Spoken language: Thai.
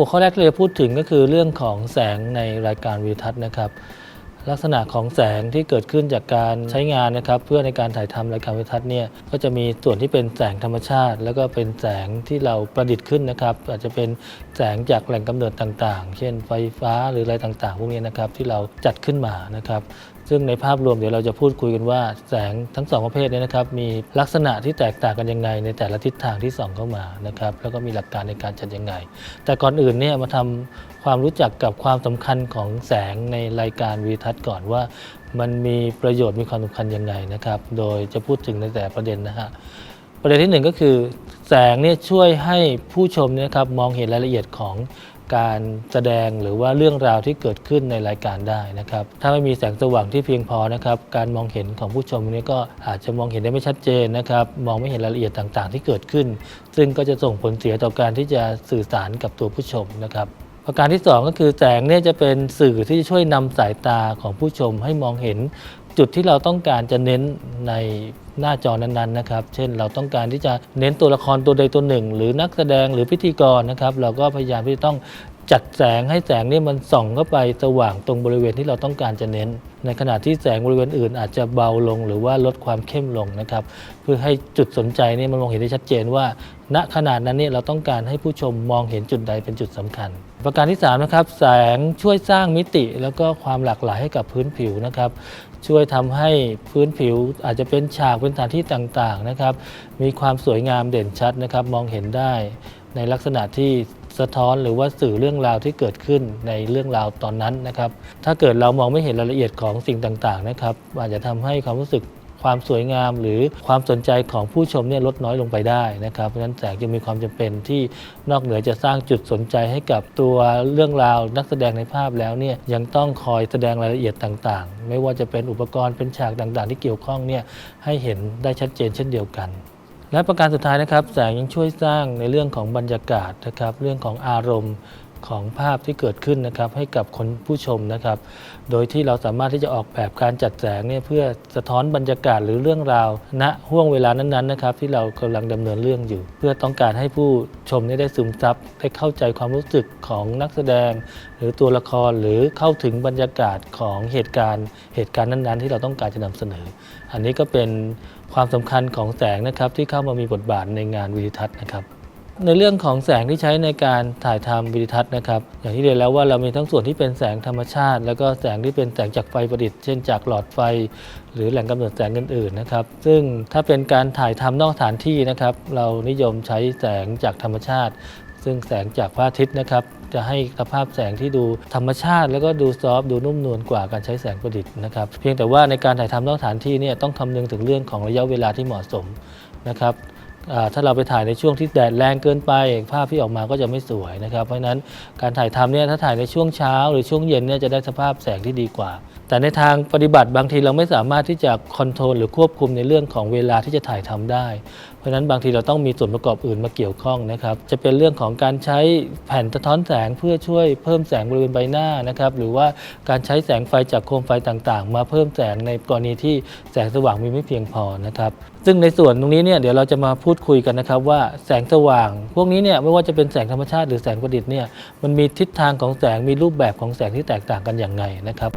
หัวข้อแรกที่เราจะพูดถึงก็คือเรื่องของแสงในรายการวิวทัศน์นะครับ ลักษณะของแสงที่เกิดขึ้นจากการใช้งานนะครับ เพื่อในการถ่ายทำรายการวิวทัศน์เนี่ยก็จะมีส่วนที่เป็นแสงธรรมชาติ แล้วก็เป็นแสงที่เราประดิษฐ์ขึ้นนะครับ อาจจะเป็นแสงจากแหล่งกำเนิดต่างๆ เช่นไฟฟ้าหรืออะไรต่างๆ พวกนี้นะครับที่เราจัดขึ้นมานะครับ ซึ่งในภาพรวมเดี๋ยวเราจะพูดคุยกันว่าแสงทั้งสองประเภทเนี้นะครับมีลักษณะที่แตกต่างกันยังไง ในแต่ละทิศทางที่ส่องเข้ามานะครับแล้วก็มีหลักการในการจัดยังไง แต่ก่อนอื่นเนี่ยมาทำความรู้จักกับความสำคัญของแสงในรายการวีทัศน์ก่อนว่า มันมีประโยชน์มีความสำคัญยังไงนะครับโดยจะพูดถึงในแต่ประเด็นนะฮะประเด็นที่หนึ่งก็คือ แสงเนี่ยช่วยให้ผู้ชมเนี่ยนะครับมองเห็นรายละเอียดของ การแสดงหรือว่าเรื่องราวที่เกิดขึ้นในรายการได้นะครับ ถ้าไม่มีแสงสว่างที่เพียงพอนะครับ การมองเห็นของผู้ชมนี่ยก็อาจจะมองเห็นได้ไม่ชัดเจนนะครับ มองไม่เห็นรายละเอียดต่างๆ ที่เกิดขึ้น ซึ่งก็จะส่งผลเสียต่อการที่จะสื่อสารกับตัวผู้ชมนะครับประการที่ 2 ก็คือแสงเนี่ยจะเป็นสื่อที่จะช่วยนำสายตาของผู้ชมให้มองเห็นจุดที่เราต้องการจะเน้นใน หน้าจอนั้นๆนะครับ เช่นเราต้องการที่จะเน้นตัวละครตัวใดตัวหนึ่ง หรือนักแสดงหรือพิธีกรนะครับ เราก็พยายามที่จะต้องจัดแสงให้แสงนี่มันส่องเข้าไปสว่างตรงบริเวณที่เราต้องการจะเน้น ในขณะที่แสงบริเวณอื่นอาจจะเบาลงหรือว่าลดความเข้มลงนะครับ เพื่อให้จุดสนใจนี่มันมองเห็นได้ชัดเจนว่า ณขนาดนั้นนี่เราต้องการให้ผู้ชมมองเห็นจุดใดเป็นจุดสำคัญ ประการที่3นะครับแสงช่วยสร้างมิติแล้วก็ความหลากหลายให้กับพื้นผิวนะครับ ช่วยทำให้พื้นผิวอาจจะเป็นฉากเป็นสถานที่ต่างๆนะครับ มีความสวยงามเด่นชัดนะครับ มองเห็นได้ในลักษณะที่สะท้อนหรือว่าสื่อเรื่องราวที่เกิดขึ้นในเรื่องราวตอนนั้นนะครับ ถ้าเกิดเรามองไม่เห็นรายละเอียดของสิ่งต่างๆนะครับ อาจจะทำให้ความรู้สึก ความสวยงามหรือความสนใจของผู้ชมเนี่ยลดน้อยลงไปได้นะครับ เพราะฉะนั้นแสงจึงมีความจำเป็นที่นอกเหนือจะสร้างจุดสนใจให้กับตัวเรื่องราวนักแสดงในภาพแล้วเนี่ยยังต้องคอยแสดงรายละเอียดต่างๆ ไม่ว่าจะเป็นอุปกรณ์เป็นฉากต่างๆ ที่เกี่ยวข้องเนี่ยให้เห็นได้ชัดเจนเช่นเดียวกันและประการสุดท้ายนะครับแสงยังช่วยสร้างในเรื่องของบรรยากาศนะครับเรื่องของอารมณ์ ของภาพที่เกิดขึ้นนะครับให้กับคนผู้ชมนะครับ โดยที่เราสามารถที่จะออกแบบการจัดแสงเนี่ยเพื่อสะท้อนบรรยากาศหรือเรื่องราวณห่วงเวลานั้นๆนะครับที่เรากำลังดำเนินเรื่องอยู่ เพื่อต้องการให้ผู้ชมนี่ได้ซึมซับได้เข้าใจความรู้สึกของนักแสดง หรือตัวละครหรือเข้าถึงบรรยากาศของเหตุการณ์ เหตุการณ์นั้นๆ ที่เราต้องการจะนำเสนอ อันนี้ก็เป็นความสำคัญของแสงนะครับที่เข้ามามีบทบาทในงานวิดิทัศน์นะครับ ในเรื่องของแสงที่ใช้ในการถ่ายทำวิดิทัศน์นะครับอย่างที่เรียนแล้วว่าเรามีทั้งส่วนที่เป็นแสงธรรมชาติ แล้วก็แสงที่เป็นแสงจากไฟประดิษฐ์เช่นจากหลอดไฟ หรือแหล่งกำเนิดแสงอื่นๆนะครับซึ่งถ้าเป็นการถ่ายทำนอกสถานที่นะครับเรานิยมใช้แสงจากธรรมชาติ ซึ่งแสงจากพระอาทิตย์นะครับจะให้สภาพแสงที่ดูธรรมชาติ แล้วก็ดูซอฟดูนุ่มนวลกว่าการใช้แสงประดิษฐ์นะครับเพียงแต่ว่าในการถ่ายทำนอกสถานที่เนี่ยต้องคำนึงถึงเรื่องของระยะเวลาที่เหมาะสมนะครับ ถ้าเราไปถ่ายในช่วงที่แดดแรงเกินไป ภาพที่ออกมาก็จะไม่สวยนะครับ เพราะฉะนั้นการถ่ายทำเนี่ยถ้าถ่ายในช่วงเช้า หรือช่วงเย็นเนี่ยจะได้สภาพแสงที่ดีกว่า แต่ในทางปฏิบัติบางทีเราไม่สามารถที่จะคอนโทรลหรือควบคุมในเรื่องของเวลาที่จะถ่ายทำได้ เพราะฉะนั้นบางทีเราต้องมีส่วนประกอบอื่นมาเกี่ยวข้องนะครับ จะเป็นเรื่องของการใช้แผ่นสะท้อนแสงเพื่อช่วยเพิ่มแสงบริเวณใบหน้านะครับหรือว่าการใช้แสงไฟจากโคมไฟต่างๆ มาเพิ่มแสงในกรณีที่แสงสว่างมีไม่เพียงพอนะครับซึ่งในส่วนตรงนี้เนี่ยเดี๋ยวเราจะมาพูดคุยกันนะครับว่าแสงสว่าง พวกนี้เนี่ยไม่ว่าจะเป็นแสงธรรมชาติหรือแสงประดิษฐ์เนี่ยมันมีทิศทางของแสงมีรูปแบบของแสงที่แตกต่างกันอย่างไรนะครับ